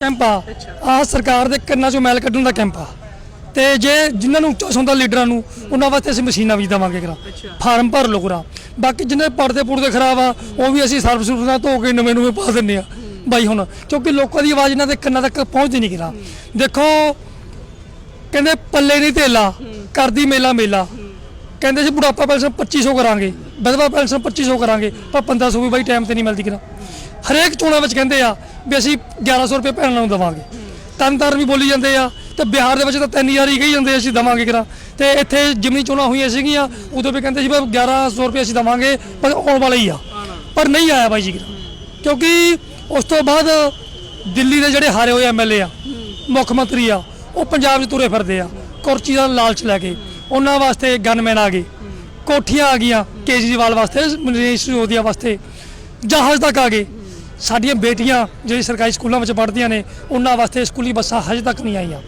Camp ਆ। ਆ ਸਰਕਾਰ ਦੇ ਕੰਨਾਂ ਚੋਂ ਮੈਲ ਕੱਢਣ ਦਾ ਕੈਂਪ ਆ। ਤੇ ਜੇ ਜਿਨ੍ਹਾਂ ਨੂੰ ਉੱਚਾ ਹੁੰਦਾ ਲੀਡਰਾਂ ਨੂੰ ਉਹਨਾਂ ਵਾਸਤੇ ਅਸੀਂ ਮਸ਼ੀਨਾਂ ਵੀ ਦੇਵਾਂਗੇ ਕਰਾ ਫਾਰਮ ਭਰ ਲਓ ਕਰਾ ਬਾਕੀ ਜਿੰਨੇ ਪੜਦੇ ਪੁੜਦੇ ਖਰਾਬ ਆ ਉਹ ਵੀ ਅਸੀਂ ਸਰਵਿਸ ਸੁਰਨਾ ਧੋ ਕੇ ਨਵੇਂ ਨਵੇਂ ਪਾ ਦਿੰਨੇ ਆ। ਬਾਈ ਹੁਣ ਕਿਉਂਕਿ ਲੋਕਾਂ ਦੀ ਆਵਾਜ਼ ਇਹਨਾਂ ਦੇ ਕੰਨਾਂ ਤੱਕ ਪਹੁੰਚਦੀ ਨਹੀਂ ਕਰਾ ਦੇਖੋ ਕਹਿੰਦੇ ਪੱਲੇ ਨਹੀਂ ਧੇਲਾ ਕਰਦੀ ਮੇਲਾ ਮੇਲਾ। ਕਹਿੰਦੇ ਸੀ ਬੁਢਾਪਾ ਪੈਨਸ਼ਨ 2500 ਕਰਾਂਗੇ, ਵਿਧਵਾ ਪੈਨਸ਼ਨ 2500 ਕਰਾਂਗੇ ਪਰ 1500 ਵੀ ਬਾਈ ਟਾਈਮ ਤੇ ਨਹੀਂ ਮਿਲਦੀ ਕਿਰਾ ਹਰੇਕ ਚੋਣਾਂ ਵਿੱਚ ਕਹਿੰਦੇ ਆ ਵੀ ਅਸੀਂ 1100 ਰੁਪਏ ਭੈਣਾਂ ਨੂੰ ਦੇਵਾਂਗੇ। ਤਨਤਾਰਨ ਵੀ ਬੋਲੀ ਜਾਂਦੇ ਆ, ਤੇ ਬਿਹਾਰ ਦੇ ਵਿੱਚ ਤਾਂ 3000 ਹੀ ਕਹੀ ਜਾਂਦੇ ਅਸੀਂ ਦੇਵਾਂਗੇ ਕਿਰਾ ਤੇ ਇੱਥੇ ਜਿਮਨੀ ਚੋਣਾਂ ਹੋਈਆਂ ਸੀਗੀਆਂ, ਉਦੋਂ ਵੀ ਕਹਿੰਦੇ ਸੀ ਵੀ 1100 ਰੁਪਏ ਅਸੀਂ ਦੇਵਾਂਗੇ, ਪਰ ਆਉਣ ਵਾਲਾ ਹੀ ਆ। ਪਰ ਨਹੀਂ ਆਇਆ ਬਾਈ ਜੀ ਕਿਰਾ ਕਿਉਂਕਿ ਉਸ ਤੋਂ ਬਾਅਦ ਦਿੱਲੀ ਦੇ ਜਿਹੜੇ ਹਾਰੇ ਹੋਏ ਐਮਐਲਏ ਆ, ਮੁੱਖ ਮੰਤਰੀ ਆ, ਉਹ ਪੰਜਾਬ 'ਚ ਤੁਰੇ ਫਿਰਦੇ ਆ ਕੁਰਸੀ ਦਾ ਲਾਲਚ ਲੈ ਕੇ। ਉਹਨਾਂ ਵਾਸਤੇ ਗਨਮੈਨ ਆ ਗਏ। ਕੋਠੀਆਂ ਆ ਗਈਆਂ ਕੇਜਰੀਵਾਲ ਵਾਸਤੇ ਮਨੀਸ਼ ਸਿਸੋਦੀਆ ਵਾਸਤੇ। ਜਹਾਜ਼ ਤੱਕ ਆ ਗਏ। ਸਾਡੀਆਂ ਬੇਟੀਆਂ ਜਿਹੜੀ ਸਰਕਾਰੀ ਸਕੂਲਾਂ ਵਿੱਚ ਪੜ੍ਹਦੀਆਂ ਨੇ ਉਹਨਾਂ ਵਾਸਤੇ ਸਕੂਲੀ ਬੱਸਾਂ ਹਜੇ ਤੱਕ ਨਹੀਂ ਆਈਆਂ।